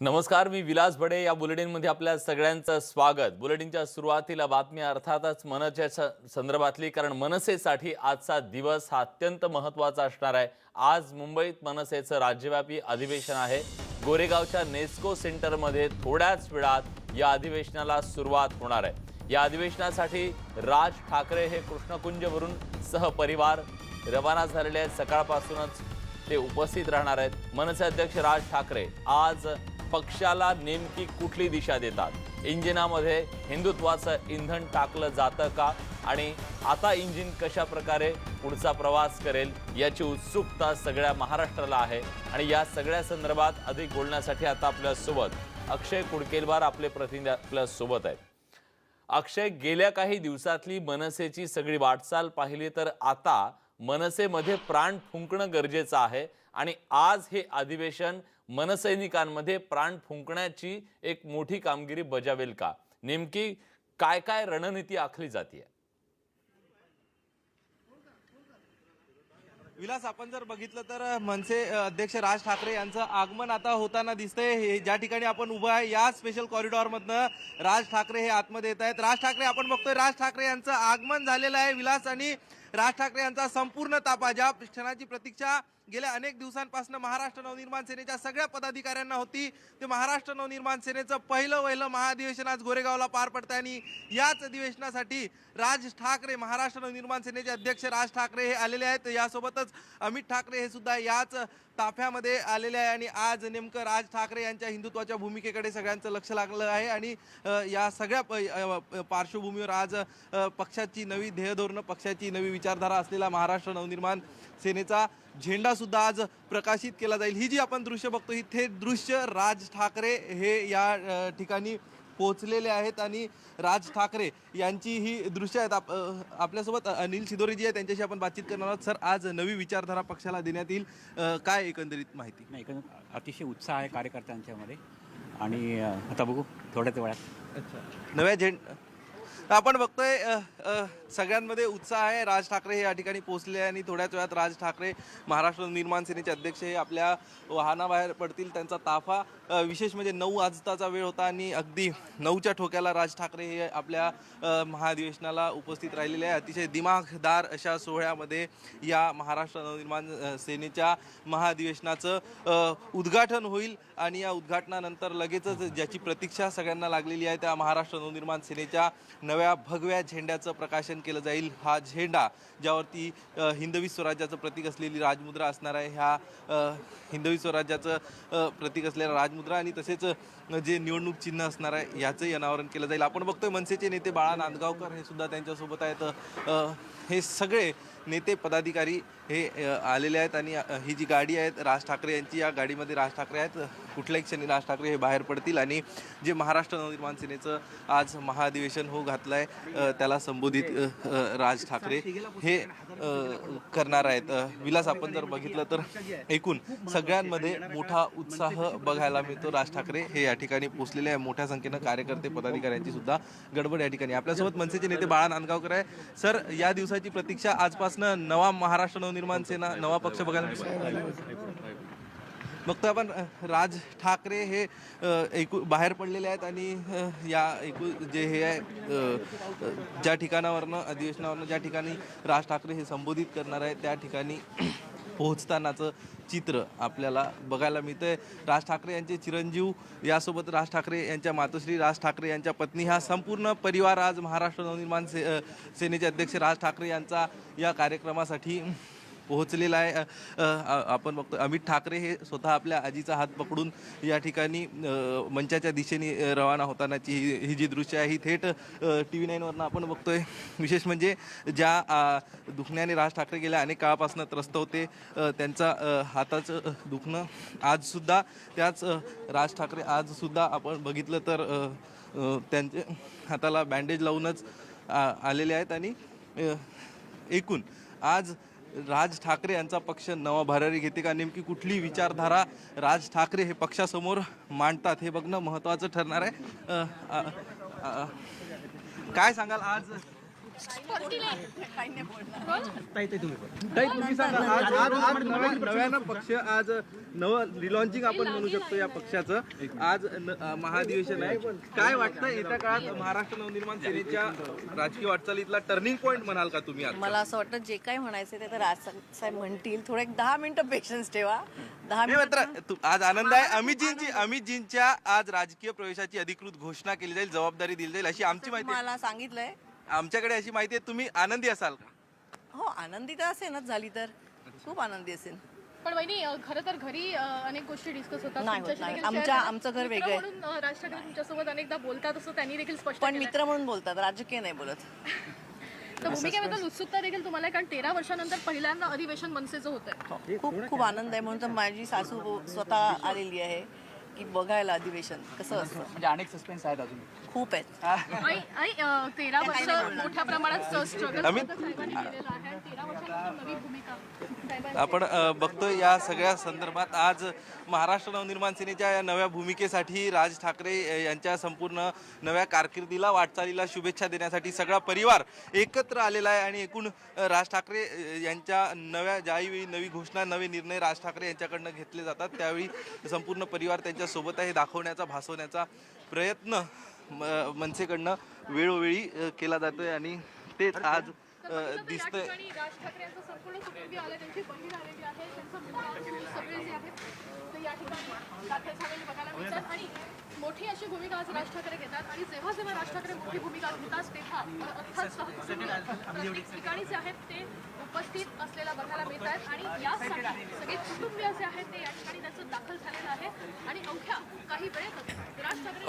नमस्कार मी विलास बडे या बुलेटिनमध्ये आपल्या सगळ्यांचं स्वागत. बुलेटिनच्या सुरुवातीला बातमी अर्थातच मनच्या स- संदर्भातली कारण मनसेसाठी आजचा दिवस हा अत्यंत महत्त्वाचा असणार आहे. आज मुंबईत मनसेचं राज्यव्यापी अधिवेशन आहे. गोरेगावच्या नेस्को सेंटरमध्ये थोड्याच वेळात या अधिवेशनाला सुरुवात होणार आहे. या अधिवेशनासाठी राज ठाकरे हे कृष्णकुंजवरून सहपरिवार रवाना झालेले आहेत. सकाळपासूनच ते उपस्थित राहणार आहेत. मनसे अध्यक्ष राज ठाकरे आज पक्षाला नेमकी कुठली दिशा देतात? इंजिनामध्ये हिंदुत्वाचं इंधन टाकलं जातं का? आणि आता इंजिन कशा प्रकारे पुढचा प्रवास करेल याची उत्सुकता सगळ्या महाराष्ट्राला आहे. आणि या सगळ्या संदर्भात अधिक बोलण्यासाठी आता आपल्यासोबत अक्षय कुडकेलवार आपले प्रतिनिधी आपल्यासोबत आहेत. अक्षय गेल्या काही दिवसातली मनसेची सगळी वाटचाल पाहिली तर आता मनसेमध्ये प्राण फुंकणं गरजेचं आहे. आणि आज हे अधिवेशन मनसैनिकांमध्ये प्राण फुंकण्याची एक मोठी कामगिरी बजावेल का? नेमकी काय काय रणनीती आखली जाते विलास आपण जर बघितलं तर मनसे अध्यक्ष राज ठाकरे यांचं आगमन आता होताना दिसतंय. हे ज्या ठिकाणी आपण उभं आहे या स्पेशल कॉरिडॉरमधनं राज ठाकरे हे आतमध्ये येत आहेत. राज ठाकरे आपण बघतोय राज ठाकरे यांचं आगमन झालेलं आहे विलास आणि राज ठाकरे यांचा संपूर्ण तापा ज्या क्षणाची प्रतीक्षा गेल्या अनेक दिवसांपासून महाराष्ट्र नवनिर्माण सेनेच्या सगळ्या पदाधिकाऱ्यांना होती. ते महाराष्ट्र नवनिर्माण सेनेचं पहिलं वहिलं महाधिवेशन आज गोरेगावला पार पडतं आणि याच अधिवेशनासाठी राज ठाकरे महाराष्ट्र नवनिर्माण सेनेचे अध्यक्ष राज ठाकरे हे आलेले आहेत. यासोबतच अमित ठाकरे हे सुद्धा याच ताफ्यामध्ये आलेले आहे आणि आज नेमकं राज ठाकरे यांच्या हिंदुत्वाच्या भूमिकेकडे सगळ्यांचं लक्ष लागलं आहे आणि या सगळ्या प- पार्श्वभूमीवर आज पक्षाची नवी ध्येयधोरणं पक्षाची नवी विचारधारा असलेला महाराष्ट्र नवनिर्माण सेनेचा झेंडा सुद्धा आज प्रकाशित केला जाईल. ही जी आपण दृश्य बघतो ही थेट दृश्य राज ठाकरे हे या ठिकाणी पोहोचलेले आहेत आणि राज ठाकरे यांची ही दृश्य आहेत. आप, आपल्यासोबत अनिल सिदोरे जी आहे त्यांच्याशी आपण बातचीत करणार आहोत. सर आज नवी विचारधारा पक्षाला देण्यात येईल. काय एकंदरीत माहिती? नाही एकंदर अतिशय उत्साह आहे कार्यकर्त्यांच्यामध्ये. आणि आता बघू थोड्याच वेळात. अच्छा. नव्या झेंड आपण बघतोय सगळ्यांमध्ये उत्साह आहे. राज ठाकरे हे या ठिकाणी पोहोचले आहे आणि थोड्याच वेळात राज ठाकरे महाराष्ट्र निर्माण सेनेचे अध्यक्ष हे आपल्या वाहनाबाहेर पडतील. त्यांचा ताफा विशेष म्हणजे नऊ वाजताचा वेळ होता आणि अगदी नऊच्या ठोक्याला राज ठाकरे हे आपल्या महाधिवेशनाला उपस्थित राहिलेले आहे अतिशय दिमागदार अशा सोहळ्यामध्ये या महाराष्ट्र नवनिर्माण सेनेच्या महाधिवेशनाचं उद्घाटन होईल आणि या उद्घाटनानंतर लगेचच ज्याची प्रतीक्षा सगळ्यांना लागलेली आहे त्या महाराष्ट्र नवनिर्माण सेनेच्या नव्या भगव्या झेंड्याचं प्रकाशन केलं जाईल. हा झेंडा ज्यावरती हिंदवी स्वराज्याचं प्रतीक असलेली राजमुद्रा असणार आहे. ह्या हिंदवी स्वराज्याचं प्रतीक असलेला राजमुद्रा आणि तसेच जे निवडणूक चिन्ह असणार आहे याचंही अनावरण केलं जाईल. आपण बघतोय मनसेचे नेते बाळा नांदगावकर हे सुद्धा त्यांच्यासोबत आहेत. हे सगळे नेते पदाधिकारी हे आलेले आहेत आणि ही जी गाडी आहे राज ठाकरे यांची या गाडीमध्ये राज ठाकरे आहेत. कुठल्याही क्षणी राज ठाकरे हे बाहेर पडतील आणि जे महाराष्ट्र नवनिर्माण सेनेचं आज महाधिवेशन हो घातलं आहे त्याला संबोधित राज ठाकरे हे करणार आहेत. विलास आपण जर बघितलं तर एकूण सगळ्यांमध्ये मोठा उत्साह बघायला मिळतो राज ठाकरे हे या ठिकाणी पोहोचलेले आहे. मोठ्या संख्येनं कार्यकर्ते पदाधिकाऱ्यांची सुद्धा गडबड या ठिकाणी. आपल्यासोबत मनसेचे नेते बाळा नांदगावकर आहे. सर या दिवसाची प्रतीक्षा आजपासनं नवा महाराष्ट्र नवनिर्माण सेना नवा पक्ष बघायला बघतो आपण राज ठाकरे हे एकू बाहेर पडलेले आहेत आणि या एकू जे हे आहे ज्या ठिकाणावरनं अधिवेशनावरनं ज्या ठिकाणी राज ठाकरे हे संबोधित करणार आहेत त्या ठिकाणी पोहोचतानाचं चित्र आपल्याला बघायला मिळतंय. राज ठाकरे यांचे चिरंजीव यासोबत राज ठाकरे यांच्या मातोश्री राज ठाकरे यांच्या पत्नी हा संपूर्ण परिवार आज महाराष्ट्र नवनिर्माण से सेनेचे अध्यक्ष राज ठाकरे यांचा या कार्यक्रमासाठी पोहोचलेला आहे. आपण बघतो अमित ठाकरे हे स्वतः आपल्या आजीचा हात पकडून या ठिकाणी मंचाच्या दिशेने रवाना होतानाची ही ही जी दृश्य आहे ही थेट टी व्ही नाईनवरनं आपण बघतोय. विशेष म्हणजे ज्या दुखण्याने राज ठाकरे गेल्या अनेक काळापासून त्रस्त होते त्यांचा हाताचं दुखणं आजसुद्धा त्याच राज ठाकरे आजसुद्धा आपण बघितलं तर त्यांचे हाताला बँडेज लावूनच आलेले आहेत. आणि एकूण आज राज ठाकरे यांचा पक्ष नवा भरारी घेते का? नेमकी कुठली विचारधारा राज ठाकरे हे पक्षासमोर मांडतात हे बघणं महत्त्वाचं ठरणार आहे. काय सांगाल आज? नव्यानं पक्ष आज नवं रिलॉन्चिंग आपण म्हणू शकतो या पक्षाचं. आज महाधिवेशन आहे. काय वाटतं येत्या काळात महाराष्ट्र नवनिर्माण सेनेच्या राजकीय वाटचालीतला टर्निंग पॉईंट म्हणाल का तुम्ही मला असं वाटतं जे काही म्हणायचं ते तर राजसाहेब म्हणतील. थोडं एक दहा मिनिटं पेशन्स ठेवा. दहा मिनिटं आज आनंद आहे. अमितजींची अमितजींच्या आज राजकीय प्रवेशाची अधिकृत घोषणा केली जाईल जबाबदारी दिली जाईल अशी आमची माहिती. मला सांगितलंय आमच्याकडे अशी माहिती आहे तुम्ही आनंदी असाल का हो आनंदी तर असेलच झाली तर खूप आनंदी असेल पण वहिनी अ, खरं तर घरी अ, अनेक गोष्टी डिस्कस होतात नाही होत, तुमच्याशी नाही. देखील आमच्या- झाल्या. आमचं घर मित्र वेगळं आहे. म्हणून, अ, राज ठाकरे तुमच्यासोबत अनेकदा बोलतात असं त्यांनी देखील स्पष्ट पण केलंय. मित्र म्हणून बोलतात राजकीय नाही बोलत तर भूमिकेबद्दल उत्सुकता देखील तुम्हाला आहे, कारण तेरा वर्षानंतर पहिल्यांदा अधिवेशन मनसेचं होतंय खूप खूप आनंद आहे म्हणून तर माझी सासू स्वतः आलेली आहे की बघायला अधिवेशन कसं असतं? म्हणजे अनेक सस्पेन्स आहेत अजून. खूप आहेत. आई आई अ, तेरा वर्ष मोठ्या प्रमाणात स्ट्रगल अमित? केलेलं आहे. आपण बघतोय या सगळ्या संदर्भात आज महाराष्ट्र नवनिर्माण सेनेच्या या नव्या भूमिकेसाठी राज ठाकरे यांच्या संपूर्ण नव्या कारकिर्दीला वाटचालीला शुभेच्छा देण्यासाठी सगळा परिवार एकत्र आलेला आहे आणि एकूण राज ठाकरे यांच्या नव्या ज्यावेळी नवी घोषणा नवे निर्णय राज ठाकरे यांच्याकडनं घेतले जातात. त्यावेळी संपूर्ण परिवार त्यांच्यासोबत आहे. दाखवण्याचा भासवण्याचा प्रयत्न म- मनसेकडनं वेळोवेळी केला जातोय आणि तेच आज दिसतंय. ठिकाणी राज ठाकरे यांचं संपूर्ण कुटुंबीय आले त्यांची बहीण आलेली आहे त्यांचा मुलगा मुलगी सगळे जे आहेत. ते या ठिकाणी दाखल झालेले बघायला मिळतात आणि मोठी अशी भूमिका आज राज ठाकरे घेतात. आणि जेव्हा जेव्हा राज ठाकरे मोठी भूमिका घेतात तेव्हा अर्थात प्रत्येक ठिकाणी जे आहेत ते उपस्थित असलेला बघायला मिळतात आणि यासाठी सगळे कुटुंबीय जे आहेत ते या ठिकाणी त्यांचं दाखल झालेलं आहे. आणि अवघ्या काही वेळेतच राज ठाकरे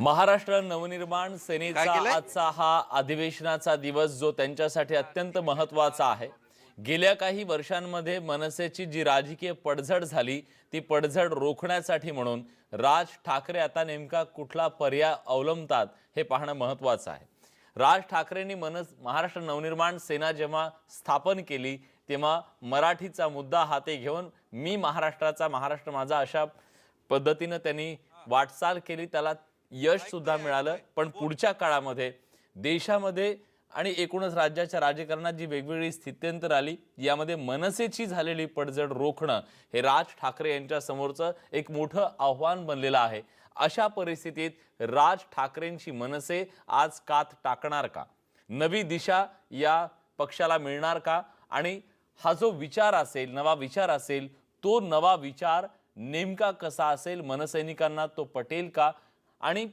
महाराष्ट्र नवनिर्माण सेनेचा? आजचा हा अधिवेशनाचा दिवस जो त्यांच्यासाठी अत्यंत महत्त्वाचा आहे गेल्या काही वर्षांमध्ये मनसेची जी राजकीय पडझड झाली ती पडझड रोखण्यासाठी म्हणून राज ठाकरे आता नेमका कुठला पर्याय अवलंबतात हे पाहणं महत्वाचं आहे राज ठाकरेंनी मनस महाराष्ट्र नवनिर्माण सेना जेव्हा स्थापन केली तेव्हा मराठीचा मुद्दा हाती घेऊन मी महाराष्ट्राचा महाराष्ट्र माझा अशा पद्धतीनं त्यांनी वाटचाल केली त्याला यश सुद्धा मिळालं. पण पुढच्या काळामध्ये देशामध्ये आणि एकूणच राज्याच्या राजकारणात जी वेगवेगळी स्थित्यंतर आली यामध्ये मनसेची झालेली पडझड रोखणं हे राज ठाकरे यांच्या समोरचं एक मोठं आव्हान बनलेलं आहे. अशा परिस्थितीत राज ठाकरेंची मनसे आज कात टाकणार का? नवी दिशा या पक्षाला मिळणार का? आणि हा जो विचार असेल नवा विचार असेल तो नवा विचार नेमका कसा असेल? मनसैनिकांना तो पटेल का? आणि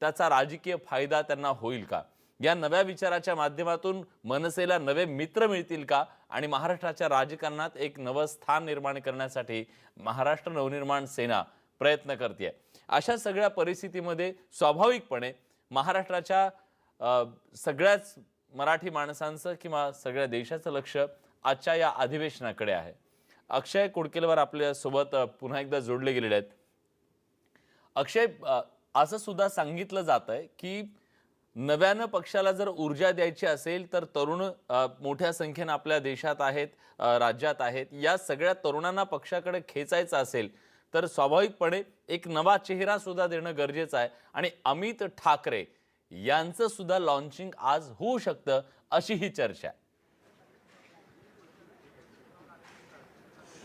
त्याचा राजकीय फायदा त्यांना होईल का? या नव्या विचाराच्या माध्यमातून मनसेला नवे मित्र मिळतील का? आणि महाराष्ट्राच्या राजकारणात एक नवं स्थान निर्माण करण्यासाठी महाराष्ट्र नवनिर्माण सेना प्रयत्न करते अशा सगळ्या परिस्थितीमध्ये स्वाभाविकपणे महाराष्ट्राच्या सगळ्याच मराठी माणसांचं किंवा सगळ्या देशाचं लक्ष आजच्या या अधिवेशनाकडे आहे. अक्षय कुडकेलवर आपल्यासोबत पुन्हा एकदा जोडले गेलेले आहेत. अक्षय असं सुद्धा सांगितलं जात आहे की नव्यानं पक्षाला जर ऊर्जा द्यायची असेल तर तरुण मोठ्या संख्येनं आपल्या देशात आहेत राज्यात आहेत. या सगळ्या तरुणांना पक्षाकडे खेचायचं असेल तर स्वाभाविकपणे एक नवा चेहरा सुद्धा देणं गरजेचं आहे. आणि अमित ठाकरे यांचं सुद्धा लॉन्चिंग आज होऊ शकतं अशी ही चर्चा आहे.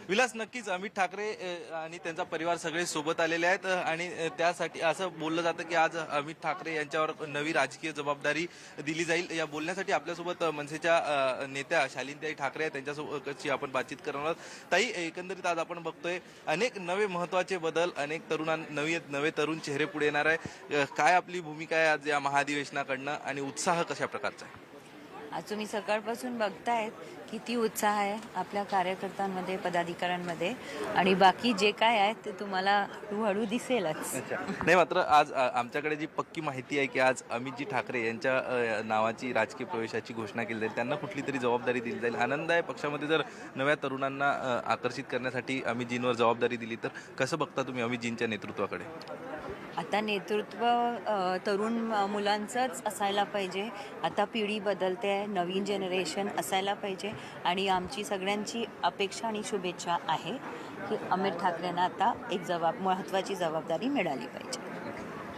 विलास नक्कीच अमित ठाकरे आणि त्यांचा परिवार सगळे सोबत आलेले आहेत आणि त्यासाठी असं बोललं जातं की आज अमित ठाकरे यांच्यावर नवी राजकीय जबाबदारी दिली जाईल. या बोलण्यासाठी आपल्यासोबत मनसेच्या नेत्या शालिनताई ठाकरे आहेत. त्यांच्यासोबतची आपण बातचीत करणार आहोत. ताई एकंदरीत आज आपण बघतोय अनेक नवे महत्त्वाचे बदल अनेक तरुणां नवी नवे तरुण चेहरे पुढे येणार आहे. काय आपली भूमिका आहे आज या महाधिवेशनाकडनं आणि उत्साह कशा प्रकारचा आहे? आज तुम्ही सकाळपासून बघतायत किती उत्साह आहे आपल्या कार्यकर्त्यांमध्ये पदाधिकाऱ्यांमध्ये. आणि बाकी जे काय आहे ते तुम्हाला हळूहळू दिसेलच. अच्छा. नाही मात्र आज अ, आमच्याकडे जी पक्की माहिती आहे की आज अमितजी ठाकरे यांच्या अ, नावाची राजकीय प्रवेशाची घोषणा केली जाईल त्यांना कुठली तरी जबाबदारी दिली जाईल. आनंद आहे पक्षामध्ये जर नव्या तरुणांना अ, आकर्षित करण्यासाठी अमितजींवर जबाबदारी दिली तर कसं बघता तुम्ही अमितजींच्या नेतृत्वाकडे? आता नेतृत्व तरुण मुलांचंच असायला पाहिजे. आता पिढी बदलते आहे नवीन जनरेशन असायला पाहिजे आणि आमची सगळ्यांची अपेक्षा आणि शुभेच्छा आहे की अमित ठाकरेंना आता एक जबाब महत्त्वाची जबाबदारी मिळाली पाहिजे.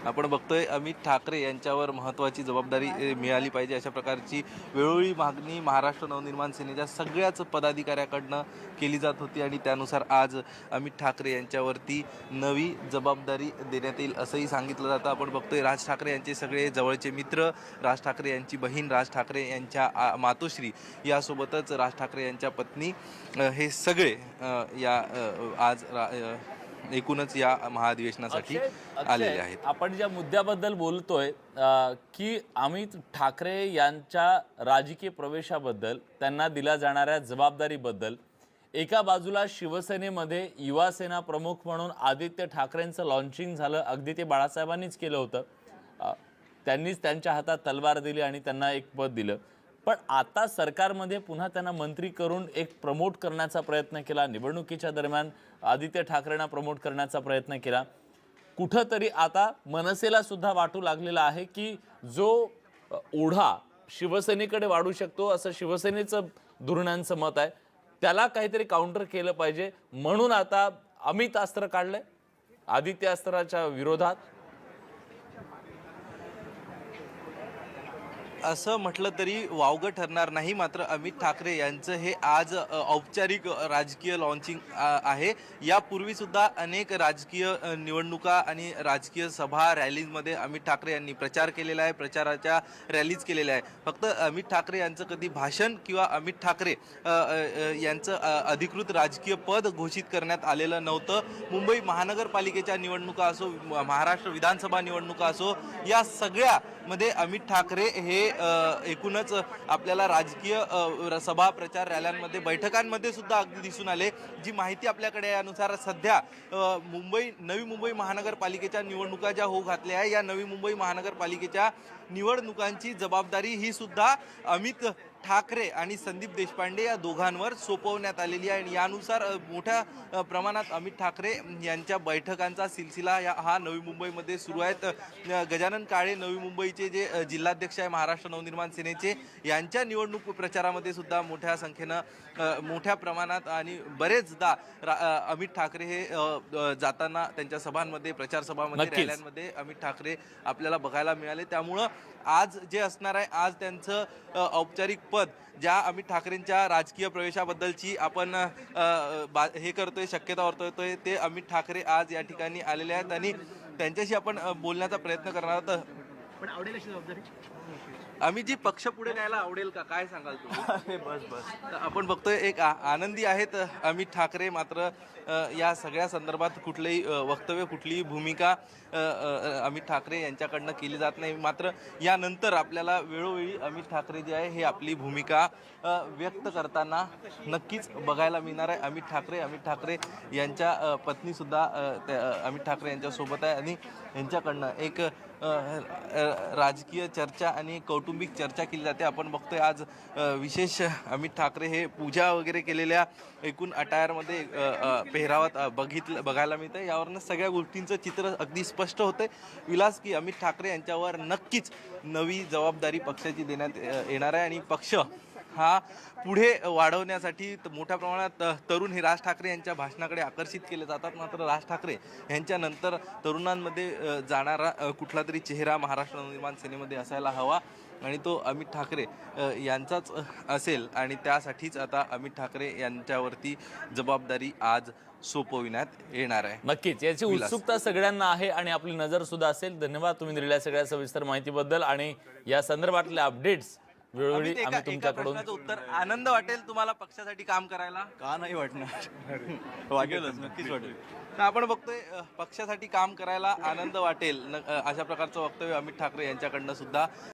आपण बघतोय अमित ठाकरे यांच्यावर महत्त्वाची जबाबदारी मिळाली पाहिजे अशा प्रकारची वेळोवेळी मागणी महाराष्ट्र नवनिर्माण सेनेच्या सगळ्याच पदाधिकाऱ्याकडनं केली जात होती आणि त्यानुसार आज अमित ठाकरे यांच्यावरती नवी जबाबदारी देण्यात येईल असंही सांगितलं जातं. आपण बघतोय राज ठाकरे यांचे सगळे जवळचे मित्र राज ठाकरे यांची बहीण राज ठाकरे यांच्या आ- मातोश्री यासोबतच राज ठाकरे यांच्या पत्नी हे सगळे या आज रा- एकूणच या महाधिवेशनासाठी आलेले आहेत. आपण ज्या मुद्द्याबद्दल बोलतोय की अमित ठाकरे यांच्या राजकीय प्रवेशाबद्दल त्यांना दिल्या जाणाऱ्या जबाबदारीबद्दल एका बाजूला शिवसेनेमध्ये युवा सेना प्रमुख म्हणून आदित्य ठाकरेंचं लॉन्चिंग झालं अगदी ते बाळासाहेबांनीच केलं होतं. त्यांनीच त्यांच्या हातात तलवार दिली आणि त्यांना एक पद दिलं. पण आता सरकारमध्ये पुन्हा त्यांना मंत्री करून एक प्रमोट करण्याचा प्रयत्न केला. निवडणुकीच्या दरम्यान आदित्य ठाकरेंना प्रमोट करण्याचा प्रयत्न केला. कुठंतरी आता मनसेला सुद्धा वाटू लागलेला आहे की जो ओढा शिवसेनेकडे वाढू शकतो असं शिवसेनेचं धोरणांचं मत आहे. त्याला काहीतरी काउंटर केलं पाहिजे. म्हणून आता अमित अस्त्र काढलंय. आदित्य अस्त्राच्या विरोधात. असं म्हटलं तरी वावगं ठरणार नाही. मात्र अमित ठाकरे यांचं हे आज औपचारिक राजकीय लॉन्चिंग आहे. यापूर्वीसुद्धा अनेक राजकीय निवडणुका आणि राजकीय सभा रॅलीजमध्ये अमित ठाकरे यांनी प्रचार केलेला आहे प्रचाराच्या रॅलीज केलेल्या आहे फक्त अमित ठाकरे यांचं कधी भाषण किंवा अमित ठाकरे यांचं अधिकृत राजकीय पद घोषित करण्यात आलेलं नव्हतं. मुंबई महानगरपालिकेच्या निवडणुका असो महाराष्ट्र विधानसभा निवडणुका असो या सगळ्यामध्ये अमित ठाकरे हे एकूणच आपल्याला राजकीय र- सभा प्रचार रॅल्यांमध्ये बैठकांमध्ये सुद्धा अगदी दिसून आले. जी माहिती आपल्याकडे यानुसार सध्या मुंबई नवी मुंबई महानगरपालिकेच्या निवडणुका ज्या होऊ घातल्या आहे या नवी मुंबई महानगरपालिकेच्या निवडणुकांची जबाबदारी ही सुद्धा अमित ठाकरे आणि संदीप देशपांडे या दोघांवर सोपवण्यात आलेली आहे. आणि यानुसार मोठ्या प्रमाणात अमित ठाकरे यांच्या बैठकांचा सिलसिला या हा नवी मुंबईमध्ये सुरू आहेत. गजानन काळे नवी मुंबईचे जे जिल्हाध्यक्ष आहे महाराष्ट्र नवनिर्माण सेनेचे यांच्या निवडणूक प्रचारामध्ये सुद्धा मोठ्या संख्येनं मोठ्या प्रमाणात आणि बरेचदा अमित ठाकरे हे जाताना त्यांच्या सभांमध्ये प्रचार सभामध्ये नक्कीच. रॅल्यांमध्ये मध्ये अमित ठाकरे आपल्याला बघायला मिळाले. त्यामुळं आज जे असणार आहे आज त्यांचं औपचारिक पद ज्या अमित ठाकरेंच्या राजकीय प्रवेशाबद्दलची आपण बा हे करतोय शक्यता वर्तवतोय ते अमित ठाकरे आज या ठिकाणी आलेले आहेत आणि त्यांच्याशी आपण बोलण्याचा प्रयत्न करणार आहोत. आम्ही जी पक्ष पुढे न्यायला आवडेल का? काय सांगाल तुम्ही? बस बस. आपण बघतोय एक आ- आनंदी आहेत अमित ठाकरे. मात्र या सगळ्या संदर्भात कुठलंही वक्तव्य कुठलीही भूमिका अमित ठाकरे यांच्याकडनं केली जात नाही. मात्र यानंतर आपल्याला वेळोवेळी अमित ठाकरे जे आहे हे आपली भूमिका व्यक्त करताना नक्कीच बघायला मिळणार आहे. अमित ठाकरे अमित ठाकरे यांच्या पत्नीसुद्धा त्या- अमित ठाकरे यांच्यासोबत आहे. आणि यांच्याकडनं एक राजकीय चर्चा आणि कौटुंबिक चर्चा केली जाते. आपण बघतोय आज विशेष अमित ठाकरे हे पूजा वगैरे केलेल्या एकूण अटायरमध्ये पेहरावात बघितलं बघायला मिळतं यावरनं सगळ्या गोष्टींचं चित्र अगदी स्पष्ट होतंय. विलास की अमित ठाकरे यांच्यावर नक्कीच नवी जबाबदारी पक्षाची देण्यात येणार आहे आणि पक्ष हा पुढे वाढवण्यासाठी मोठ्या प्रमाणात तरुण हे राज ठाकरे यांच्या भाषणाकडे आकर्षित केले जातात. मात्र राज ठाकरे यांच्यानंतर तरुणांमध्ये जाणारा कुठला तरी चेहरा महाराष्ट्र नवनिर्माण सेनेमध्ये असायला हवा आणि तो अमित ठाकरे यांचाच असेल. आणि त्यासाठीच आता अमित ठाकरे यांच्यावरती जबाबदारी आज सोपविण्यात येणार आहे. नक्कीच. याची. उत्सुकता सगळ्यांना आहे आणि आपली नजर सुद्धा असेल. धन्यवाद तुम्ही दिलेल्या सगळ्या सविस्तर माहितीबद्दल आणि या संदर्भातल्या अपडेट्स वेळोवेळी एका- आम्ही एका तुमच्याकडून प्रश्नाचं उत्तर. आनंद वाटेल तुम्हाला पक्षासाठी काम करायला? का नाही वाटणार? वाटेलच नक्कीच वाटेल. तर आपण बघतोय अ, पक्षासाठी काम करायला आनंद वाटेल न- अ, अशा प्रकारचं वक्तव्य अमित ठाकरे यांच्याकडनं सुद्धा.